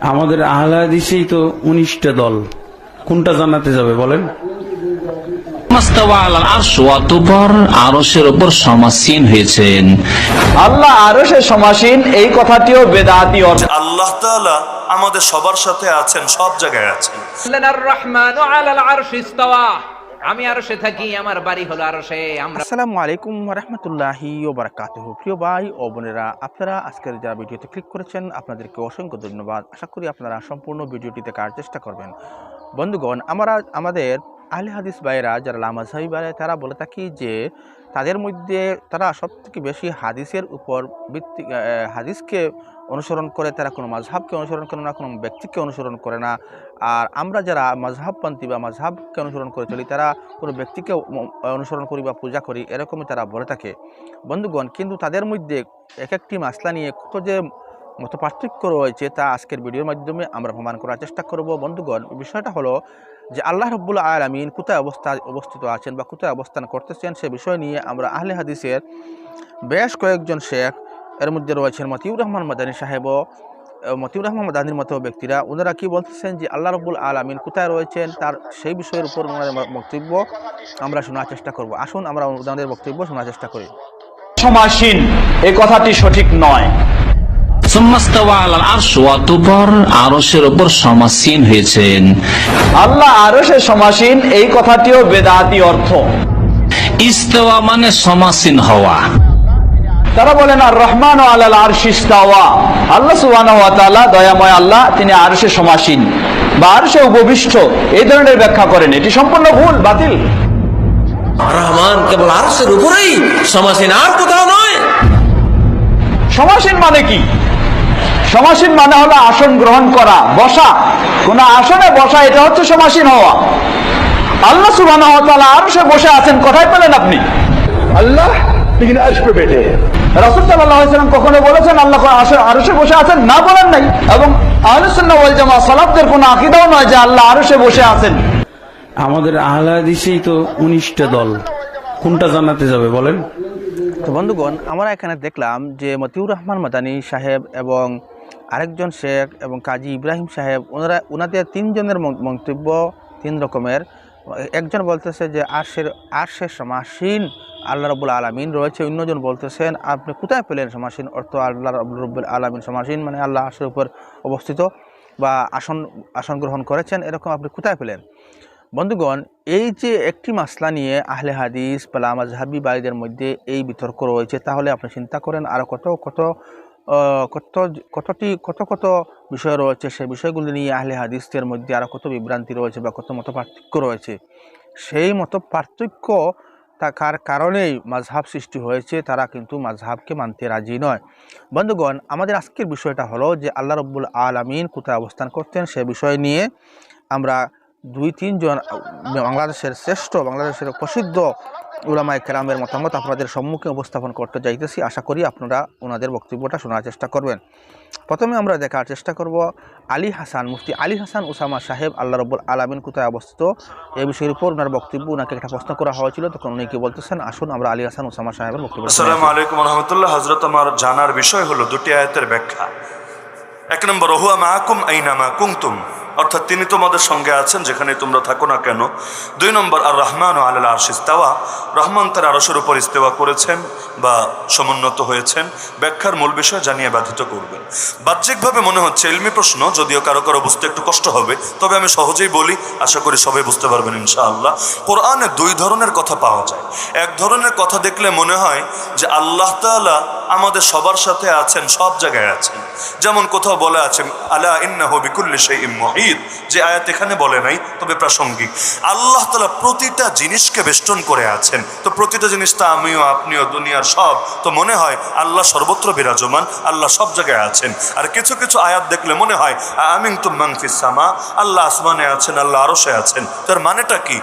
আমাদের আহলাদিসেই তো উনিশটা দল। কোনটা জানাতে যাবে বলেন? উপর সমাসীন হয়েছেন। আল্লাহ সমাসীন এই কথাটিও বেদাতি আল্লাহ তাআলা আমাদের সবার সাথে আছেন সব জায়গায় আছেন। আর রহমান আলাল আরশ ইস্তাওয়া। আমি আরশে থাকি, আমার বাড়ি হলো আরশে। আমরা আসসালামু আলাইকুম রহমতুল্লাহি ও বারাকাতুহ প্রিয় ভাই ও বোনেরা, আপনারা আজকের যারা ভিডিওতে ক্লিক করেছেন, আপনাদেরকে অসংখ্য ধন্যবাদ। আশা করি আপনারা সম্পূর্ণ ভিডিওটি দেখার চেষ্টা করবেন। বন্ধুগণ, আমরা আমাদের আহলে হাদিস ভাইরা যারা লামাজাহি ভাই তারা বলে থাকি যে, তাদের মধ্যে তারা সব থেকে বেশি হাদিসের উপর ভিত্তি হাদিসকে অনুসরণ করে তারা কোনো মাঝহাবকে অনুসরণ করে না, কোনো ব্যক্তিকে অনুসরণ করে না। আর আমরা যারা মাঝহাবপন্থী বা মাঝহাবকে অনুসরণ করে চলি, তারা কোনো ব্যক্তিকে অনুসরণ করি বা পূজা করি, এরকমই তারা বলে থাকে। বন্ধুগণ, কিন্তু তাদের মধ্যে এক একটি মাসলা নিয়ে কত যে মত পার্থক্য রয়েছে, তা আজকের ভিডিওর মাধ্যমে আমরা প্রমাণ করার চেষ্টা করব। বন্ধুগণ, বিষয়টা হলো যে আল্লাহ রব্বুল আলমিন কোথায় অবস্থা, অবস্থিত আছেন বা কোথায় অবস্থান করতেছেন সে বিষয় নিয়ে আমরা আহলে হাদিসের বেশ কয়েকজন শেখ এর মধ্যে রয়েছেন মতিউর রহমান মাদানী সাহেব মতিউর রহমান মাদানির মতো ব্যক্তিরা। ওনারা কি বলতেছেন যে আল্লাহ রব্বুল আলমিন কোথায় রয়েছেন? তার সেই বিষয়ের উপর ওনাদের বক্তব্য আমরা শোনার চেষ্টা করব। আসুন আমরা ওনাদের বক্তব্য শোনার চেষ্টা করি। সমাসীন এই কথাটি সঠিক নয়। আরশের উপর সমাসীন হয়েছেন। আল্লাহ আরও সে সমাসীন এই কথাটিও বেদাতি অর্থ। ইস্তাওয়া মানে সমাসীন হওয়া। তারা বলেন আর রহমান ও আলাল আরশ ইস্তাওয়া। আল্লাহ সুবহানাহু ওয়া তাআলা দয়াময় আল্লাহ তিনি আরশে সমাসীন বা আরশে উপবিষ্ট। এই ধরনের ব্যাখ্যা করেন। এটি সম্পূর্ণ ভুল বাতিল। রহমান কেবল আরশের উপরেই সমাসীন আর কোথাও নয়। সমাসীন মানে কি? সমাসীন মানে হলো আসন গ্রহণ করা বসা। কোন আসনে বসা এটা হচ্ছে সমাসীন হওয়া। আল্লাহ সুবহানাহু ওয়া তাআলা আরশে বসে আছেন কোথায় পেলেন আপনি? আল্লাহ তিনি আসবে বেটে? রাসুল সাল্লাম কখনো বলেছেন আল্লাহ আরসে বসে আছেন? না বলেন নাই। এবং আহলুসুল্লাহ জামা সালাফদের কোনো আকিদাও নয় যে আল্লাহ আরসে বসে আছেন। আমাদের আহলাদিসেই তো উনিশটা দল। কোনটা জানাতে যাবে বলেন? তো বন্ধুগণ আমরা এখানে দেখলাম যে মতিউর রহমান মাদানী সাহেব এবং আরেকজন শেখ এবং কাজী ইব্রাহিম সাহেব ওনারা ওনাদের তিনজনের মন্তব্য তিন রকমের। একজন বলতেছে যে আর্শের আর্শের সমাসীন আল্লাহ রবুল আলমিন রয়েছে। অন্যজন বলতেছেন, আপনি কোথায় পেলেন সমাসীন? অর্থ আল্লাহ রবুল আলমিন সমাসীন মানে আল্লাহ আর্শের উপর অবস্থিত বা আসন আসন গ্রহণ করেছেন। এরকম আপনি কোথায় পেলেন? বন্ধুগণ, এই যে একটি মাসলা নিয়ে আহলে হাদিস বা লামাজহাবি বাড়িদের মধ্যে এই বিতর্ক রয়েছে, তাহলে আপনি চিন্তা করেন আরও কত কত কত কতটি, কত কত বিষয় রয়েছে? সেই বিষয়গুলি নিয়ে আহলে হাদিসদের মধ্যে আরও কত বিভ্রান্তি রয়েছে বা কত মতো পার্থক্য রয়েছে? সেই মতো পার্থক্য থাকার কারণেই মাঝহাব সৃষ্টি হয়েছে, তারা কিন্তু মাঝহাবকে মানতে রাজি নয়। বন্ধুগণ, আমাদের আজকের বিষয়টা হলো যে আল্লাহ রব্বুল আলমিন কোথায় অবস্থান করতেন সে বিষয় নিয়ে আমরা দুই, তিনজন, বাংলাদেশের শ্রেষ্ঠ, বাংলাদেশের প্রসিদ্ধ উলামায় কেরামের মতামত আপনাদের সম্মুখে উপস্থাপন করতে যাইতেছি। আশা করি আপনারা ওনাদের বক্তব্যটা শোনার চেষ্টা করবেন। প্রথমে আমরা দেখার চেষ্টা করব আলী হাসান মুফতি। আলী হাসান উসামা সাহেব আল্লাহ রব্বুল আলমিন কোথায় অবস্থিত? এই বিষয়ের উপর ওনার বক্তব্য, ওনাকে একটা প্রশ্ন করা হয়েছিল, তখন উনি কি বলতেছেন? আসুন আমরা আলী হাসান উসামা সাহেবের বক্তব্য আসসালামু আসি। আলাইকুম রহমতুল্লাহ হজরত আমার জানার বিষয় হলো দুটি আয়াতের ব্যাখ্যা। এক নম্বর, ওহুয়া মাকুম আইনামা কুমতুম অর্থাৎ তিনি তোমাদের সঙ্গে আছেন যেখানে তোমরা থাকো না কেন। দুই নম্বর আর রহমান ও আল্লাহ আরশ রহমান তার আরশের উপর ইস্তেওয়া করেছেন বা সমুন্নত হয়েছেন। ব্যাখ্যার মূল বিষয় জানিয়ে বাধিত করবেন। বাহ্যিকভাবে মনে হচ্ছে এলমি প্রশ্ন, যদিও কারও কারও বুঝতে একটু কষ্ট হবে। তবে আমি সহজেই বলি, আশা করি সবাই বুঝতে পারবেন ইনশাআল্লাহ। কোরআনে দুই ধরনের কথা পাওয়া যায়। এক ধরনের কথা দেখলে মনে হয় যে আল্লাহ তাআলা আমাদের সবার সাথে আছেন, সব জায়গায় আছেন। যেমন কোথাও বলা আছে, আলা ইন্নাহু বিকুল্লি শাইইন মুহিত যে আয়াত এখানে বলে নাই, তবে প্রাসঙ্গিক। আল্লাহ তালা প্রতিটা জিনিসকে বেষ্টন করে আছেন। তো প্রতিটা জিনিস তা আমিও, আপনিও, দুনিয়ার সব। তো মনে হয় আল্লাহ সর্বত্র বিরাজমান, আল্লাহ সব জায়গায় আছেন। আর কিছু কিছু আয়াত দেখলে মনে হয় আমিং মাংফিস সামা, আল্লাহ আসমানে আছেন, আল্লাহ আরসে আছেন। তার মানেটা কি?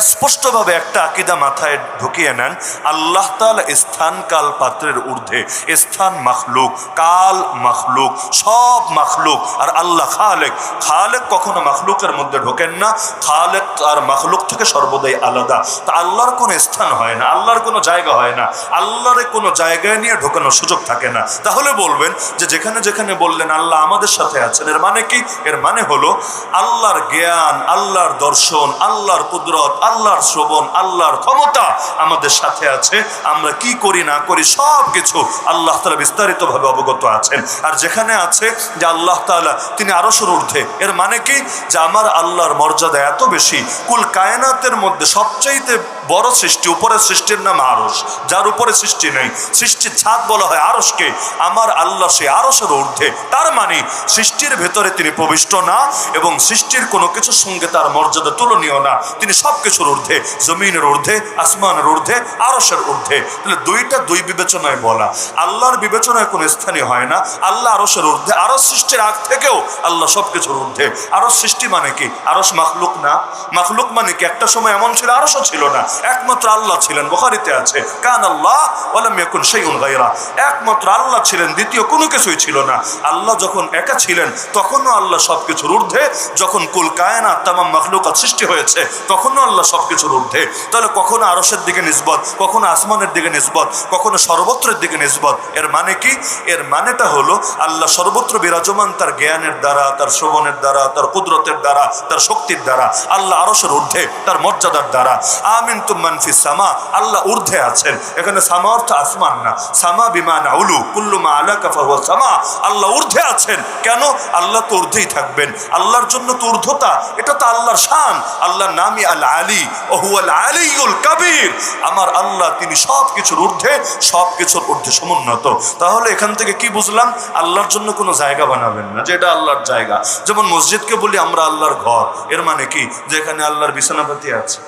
স্পষ্টভাবে একটা আকিদা মাথায় ঢুকিয়ে নেন, আল্লাহ তাআলা স্থান কাল পাত্রের ঊর্ধ্বে, স্থান মাখলুক, কাল মাখলুক, সব মাখলুক, আর আল্লাহ খালেক। খালেক কখনো মাখলুকের মধ্যে ঢোকেন না, খালেক আর মাখলুক থেকে সর্বদাই আলাদা। তা আল্লাহর কোনো স্থান হয় না, আল্লাহর কোনো জায়গা হয় না, আল্লাহর কোনো জায়গায় নিয়ে ঢোকানোর সুযোগ থাকে না। তাহলে বলবেন যে যেখানে যেখানে বললেন আল্লাহ আমাদের সাথে আছেন, এর মানে কি? এর মানে হলো আল্লাহর জ্ঞান, আল্লাহর দর্শন, আল্লাহর কুদরত আল্লাহর শ্রবণ আল্লাহর ক্ষমতা আমাদের সাথে আছে। আমরা কি করি, না করি সব কিছু আল্লাহ তালা বিস্তারিতভাবে অবগত আছেন। আর যেখানে আছে যে আল্লাহ তাআলা তিনি আরও ঊর্ধ্বে এর মানে কি? যে আমার আল্লাহর মর্যাদা এত বেশি, কুল কায়নাতের মধ্যে সবচাইতে বড় সৃষ্টি, উপরের সৃষ্টির নাম আরস যার উপরে সৃষ্টি নেই, সৃষ্টির ছাদ বলা হয় আরসকে আমার আল্লাহ সে আরসের ঊর্ধ্বে তার মানে সৃষ্টির ভেতরে তিনি প্রবিষ্ট না, এবং সৃষ্টির কোনো কিছুর সঙ্গে তার মর্যাদা তুলনীয় না। তিনি সব কিছুর ঊর্ধ্বে, জমিনের ঊর্ধ্বে, আসমানের ঊর্ধ্বে আরসের ঊর্ধ্বে। তাহলে দুইটা দুই বিবেচনায় বলা। আল্লাহর বিবেচনায় কোনো স্থানীয় হয় না। আল্লাহ আরসের ঊর্ধ্বে আরস সৃষ্টির আগ থেকেও আল্লাহ সব কিছুর ঊর্ধ্বে। আরস সৃষ্টি মানে কি? আরস মাখলুক না। মাখলুক মানে কি? একটা সময় এমন ছিল আরসও ছিল না। একমাত্র আল্লাহ ছিলেন, বোখারিতে আছে, কান আল্লাহ ওলাম ইয়াকুন শাইউন গায়রা। একমাত্র আল্লাহ ছিলেন, দ্বিতীয় কোনো কিছুই ছিল না। আল্লাহ যখন একা ছিলেন, তখনও আল্লাহ সবকিছুর ঊর্ধ্বে। যখন কুল কায়না তামাম মাখলুকাত সৃষ্টি হয়েছে, তখনও আল্লাহ সবকিছুর ঊর্ধ্বে। তাহলে কখনো আরসের দিকে নিসবত, কখনো আসমানের দিকে নিসবত, কখনো সর্বত্রের দিকে নিসবত। এর মানে কি? এর মানেটা হলো আল্লাহ সর্বত্র বিরাজমান তার জ্ঞানের দ্বারা, তার শ্রবণের দ্বারা, তার কুদরতের দ্বারা, তার শক্তির দ্বারা। আল্লাহ আরসের ঊর্ধ্বে, তার মর্যাদার দ্বারা। আমিন তুমানফি সামা, আল্লাহ ঊর্ধ্বে আছেন। এখানে সামা অর্থ আসমান না। সামা বিমান আউলু কুল্লুমা আলা কাফা সামা। আল্লাহ ঊর্ধ্বে আছেন। কেন? আল্লাহ তো ঊর্ধ্বেই থাকবেন। আল্লাহর জন্য তো ঊর্ধ্বতা, এটা তো আল্লাহর শান। আল্লাহর নামই আল আলী ওহুয়াল আলিউল কাবির। আমার আল্লাহ তিনি সব কিছুর ঊর্ধ্বে সব কিছুর ঊর্ধ্বে সমুন্নত। তাহলে এখান থেকে কি বুঝলাম? আল্লাহর জন্য কোনো জায়গা বানাবেন না, যেটা আল্লাহর জায়গা। যেমন মসজিদকে বলি আমরা আল্লাহর ঘর। এর মানে কি? যে এখানে আল্লাহর বিছানাপাতি আছে।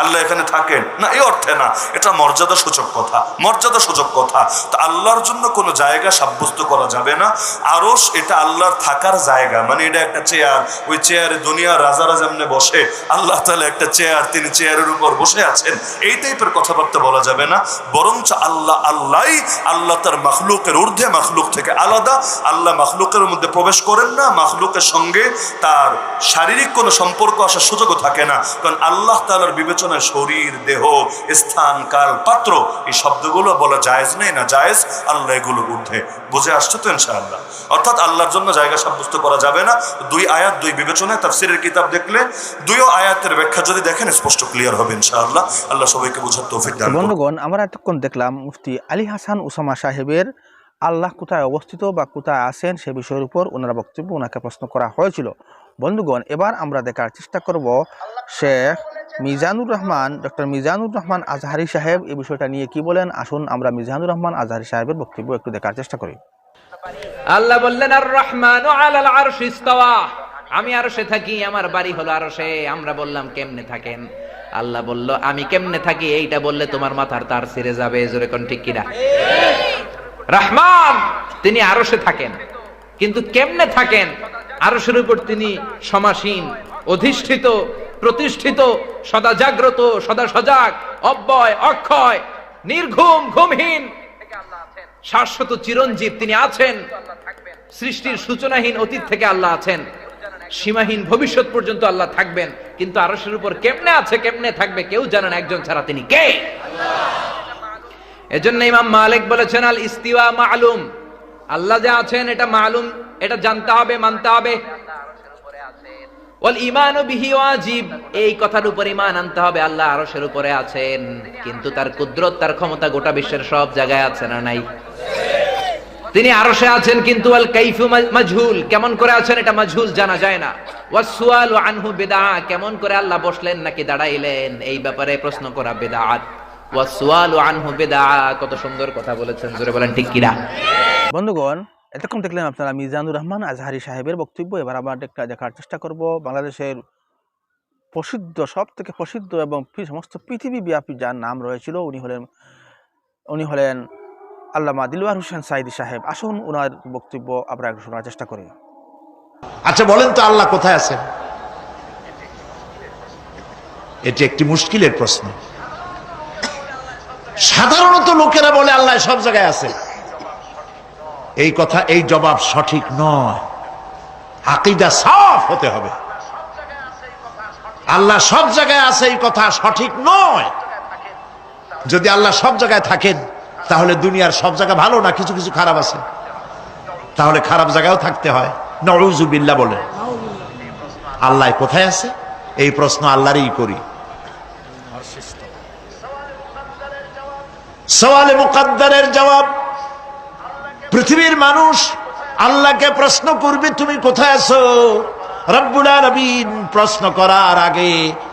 আল্লাহ এখানে থাকেন। না, এই অর্থে না, এটা মর্যাদা সূচক কথা, মর্যাদা সূচক কথা। তা আল্লাহর জন্য কোনো জায়গা সাব্যস্ত করা যাবে না। আরস এটা আল্লাহর থাকার জায়গা মানে এটা একটা চেয়ার ওই চেয়ারে দুনিয়ার রাজারা যেমনে বসে, আল্লাহ তাহলে একটা চেয়ার তিনি চেয়ারের উপর বসে আছেন, এই টাইপের কথাবার্তা বলা যাবে না। বরঞ্চ আল্লাহ আল্লাহ আল্লাহ তার মাখলুকের ঊর্ধ্বে মাখলুক থেকে আলাদা। আল্লাহ মাখলুকের মধ্যে প্রবেশ করেন না, মাখলুকের সঙ্গে তার শারীরিক কোনো সম্পর্ক আসার সুযোগও থাকে না। কারণ আল্লাহ তালার বিবেচনায় শরীর, দেহ, স্থান, কাল, পাত্র, এই শব্দগুলো বলা জায়েজ নেই না জায়েজ? আল্লাহ এগুলো ঊর্ধ্বে বুঝে আসছে তো ইনশাআল্লাহ। অর্থাৎ আল্লাহর জন্য জায়গা সাব্যস্ত করা যাবে না। দুই আয়াত, দুই বিবেচনায় তাফসিরের কিতাব দেখলে দুইও আয়াতের ব্যাখ্যা যদি দেখেন, স্পষ্ট ক্লিয়ার হবে ইনশাআল্লাহ। আল্লাহ সবাইকে বোঝার তৌফিক দান বন্ধুগণ, আমরা এতক্ষণ দেখলাম মুফতি আলী হাসান উসামা সাহেবের আল্লাহ কোথায় অবস্থিত বা কোথায় আছেন সে বিষয়ের উপর ওনার বক্তব্য ওনাকে প্রশ্ন করা হয়েছিল। বন্ধুগণ, এবার আমরা দেখার চেষ্টা করব শেখ মিজানুর রহমান, ডক্টর মিজানুর রহমান আজহারি সাহেব এই বিষয়টা নিয়ে কি বলেন? আসুন আমরা মিজানুর রহমান আজহারি সাহেবের বক্তব্য একটু দেখার চেষ্টা করি। আল্লাহ বললেন আর রহমান আলাল আরশ ইস্তাওয়া। আমি আরশে থাকি, আমার বাড়ি হলো আরশে। আমরা বললাম, কেমনে থাকেন? আল্লাহ বলল, আমি কেমনে থাকি? এইটা বললে তোমার মাথার তার ছিঁড়ে যাবে। জোরে কোন ঠিক কিনা? রহমান, তিনি আরশে থাকেন। কিন্তু কেমনে থাকেন? আরশের উপর তিনি সমাসীন, অধিষ্ঠিত, প্রতিষ্ঠিত, সদা জাগ্রত, সদা সজাগ, অব্যয়, অক্ষয়, নির্ঘুম, ঘুমহীন। শাশ্বত চিরঞ্জীব তিনি আছেন। সৃষ্টির সূচনাহীন অতীত থেকে আল্লাহ আছেন। সীমাহীন ভবিষ্যৎ পর্যন্ত আল্লাহ থাকবেন। কিন্তু আরশের উপর কেমনে আছে, কেমনে থাকবে কেউ জানেন একজন ছাড়া তিনি কে? এজন্য ইমাম মালিক বলেছেন আল ইস্তিওয়া মালুম। আল্লাহ যে আছেন, এটা মালুম এটা জানতে হবে, মানতে হবে। এই কথার আনতে হবে, আল্লাহ উপরে আছেন। কিন্তু তার কুদরত, তার ক্ষমতা গোটা বিশ্বের সব জায়গায় আছে না নাই? তিনি আছেন, কিন্তু কেমন করে আছেন এটা জানা যায় না। ওয়াসুয়ালু আনহু বিদআ। কেমন করে আল্লাহ বসলেন নাকি দাঁড়াইলেন? এই ব্যাপারে প্রশ্ন করা বিদআত। ওয়াসুয়ালু আনহু বিদআ। কত সুন্দর কথা বলেছেন, জোরে বলেন ঠিক কিনা? বন্ধুগণ এতক্ষণ দেখলেন আপনারা মিজানুর রহমান আজহারি সাহেবের বক্তব্য। এবার আমরা একটা দেখার চেষ্টা করব। বাংলাদেশের প্রসিদ্ধ সব থেকে প্রসিদ্ধ এবং সমস্ত পৃথিবীব্যাপী যার নাম রয়েছিল, উনি হলেন উনি হলেন আল্লামা দিলওয়ার হোসেন সাইদি সাহেব। আসুন ওনার বক্তব্য আমরা শোনার চেষ্টা করি। আচ্ছা বলেন তো আল্লাহ কোথায় আছেন? এটি একটি মুশকিলের প্রশ্ন। সাধারণত লোকেরা বলে আল্লাহ সব জায়গায় আছে। এই কথা, এই জবাব সঠিক নয়। আকিদা সাফ হতে হবে। আল্লাহ সব জায়গায় আছে, এই কথা সঠিক নয়। যদি আল্লাহ সব জায়গায় থাকেন, তাহলে দুনিয়ার সব জায়গা ভালো না? কিছু কিছু খারাপ আছে। তাহলে খারাপ জায়গায়ও থাকতে হয়। নজুবিল্লা বলে। আল্লাহ কোথায় আছে? এই প্রশ্ন আল্লাহরই করি। সওয়ালে মুকাদ্দারের জবাব। পৃথিবীর মানুষ আল্লাহকে প্রশ্ন করবে, তুমি কোথায় আছো? রব্বুল আলামিন প্রশ্ন করার আগে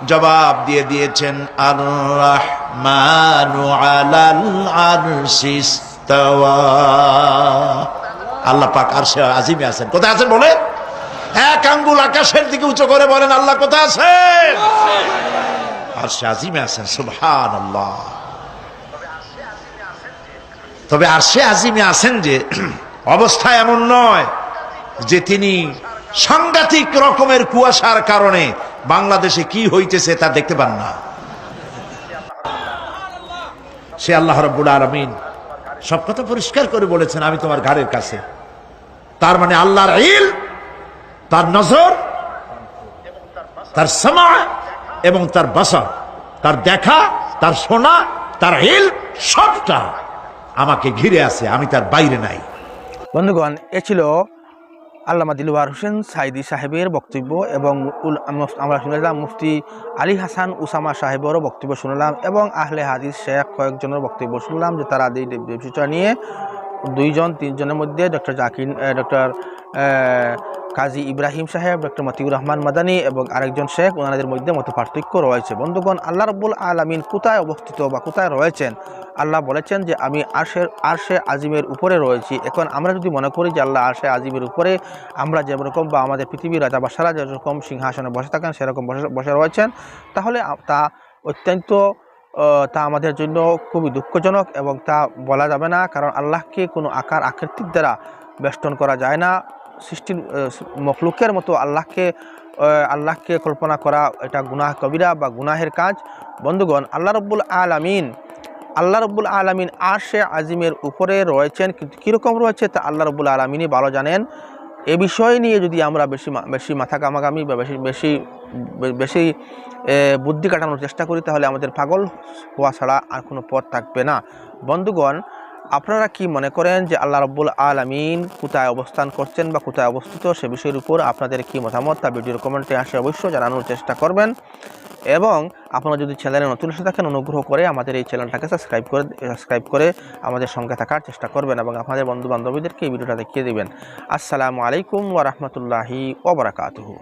জবাব দিয়ে দিয়েছেন আর রহমানু আলাল আরশিস ইস্তাওয়া। আল্লাহ পাক আরশে আজিমে আছেন। কোথায় আছেন বলে এক আঙ্গুল আকাশের দিকে উঁচু করে বলেন, আল্লাহ কোথায় আছেন? আরশে আজিমে আছেন, সুবহানাল্লাহ। তবে আর সে আজিমে আছেন যে, অবস্থা এমন নয় যে তিনি সাংঘাতিক রকমের কুয়াশার কারণে বাংলাদেশে কি হইতেছে তা দেখতে পান না। সে আল্লাহ রব্বুল আলমিন সব কথা পরিষ্কার করে বলেছেন, আমি তোমার ঘাড়ের কাছে। তার মানে আল্লাহর ইল, তার নজর, তার সমা এবং তার বাসা, তার দেখা, তার শোনা, তার ইল সবটা আমাকে ঘিরে আছে, আমি তার বাইরে নাই। বন্ধুগণ, এ ছিল আল্লামা দিলওয়ার হোসেন সাইদি সাহেবের বক্তব্য এবং উল- আমরা শুনলাম মুফতি আলী হাসান উসামা সাহেবেরও বক্তব্য শুনলাম এবং আহলে হাদিস শেখ কয়েকজনের বক্তব্য শুনলাম যে তারা এই বিষয়টা নিয়ে দুইজন, তিনজনের মধ্যে ডক্টর জাকির ডক্টর কাজী ইব্রাহিম সাহেব, ডক্টর মতিউর রহমান মাদানী এবং আরেকজন শেখ, ওনাদের মধ্যে মতো পার্থক্য রয়েছে। বন্ধুগণ, আল্লাহ রব্বুল আলমিন কোথায় অবস্থিত বা কোথায় রয়েছেন? আল্লাহ বলেছেন যে আমি আরশের আরশে আজিমের উপরে রয়েছি। এখন আমরা যদি মনে করি যে আল্লাহ আরশে আজিমের উপরে আমরা যেরকম বা আমাদের পৃথিবীর রাজা বাসারা যেরকম সিংহাসনে বসে থাকেন, সেরকম বসে বসে রয়েছেন, তাহলে তা অত্যন্ত তা আমাদের জন্য খুবই দুঃখজনক এবং তা বলা যাবে না, কারণ আল্লাহকে কোনো আকার আকৃতির দ্বারা বেষ্টন করা যায় না। সৃষ্টির মখলুকের মতো আল্লাহকে আল্লাহকে কল্পনা করা এটা গুনাহ কবিরা বা গুনাহের কাজ। বন্ধুগণ, আল্লাহ রব্বুল আলামিন আল্লাহ রব্বুল আলমিন আরশে আজিমের উপরে রয়েছেন। কীরকম রয়েছে তা আল্লাহ রব্বুল আলমিনই ভালো জানেন। এ বিষয় নিয়ে যদি আমরা বেশি বেশি মাথা কামাকামি বা বেশি বেশি বেশি বুদ্ধি কাটানোর চেষ্টা করি, তাহলে আমাদের পাগল হওয়া ছাড়া আর কোনো পথ থাকবে না। বন্ধুগণ, আপনারা কি মনে করেন যে আল্লাহ রব্বুল আলমিন কোথায় অবস্থান করছেন বা কোথায় অবস্থিত সে বিষয়ের উপর আপনাদের কি মতামত, তা ভিডিওর কমেন্টে আসে অবশ্যই জানানোর চেষ্টা করবেন। এবং আপনারা যদি চ্যানেলে নতুন এসে থাকেন, অনুগ্রহ করে আমাদের এই চ্যানেলটাকে সাবস্ক্রাইব করে সাবস্ক্রাইব করে আমাদের সঙ্গে থাকার চেষ্টা করবেন এবং আপনাদের বন্ধু বান্ধবীদেরকে এই ভিডিওটা দেখিয়ে দেবেন। আসসালামু আলাইকুম ওরহমতুল্লাহি ওবরাকাতহু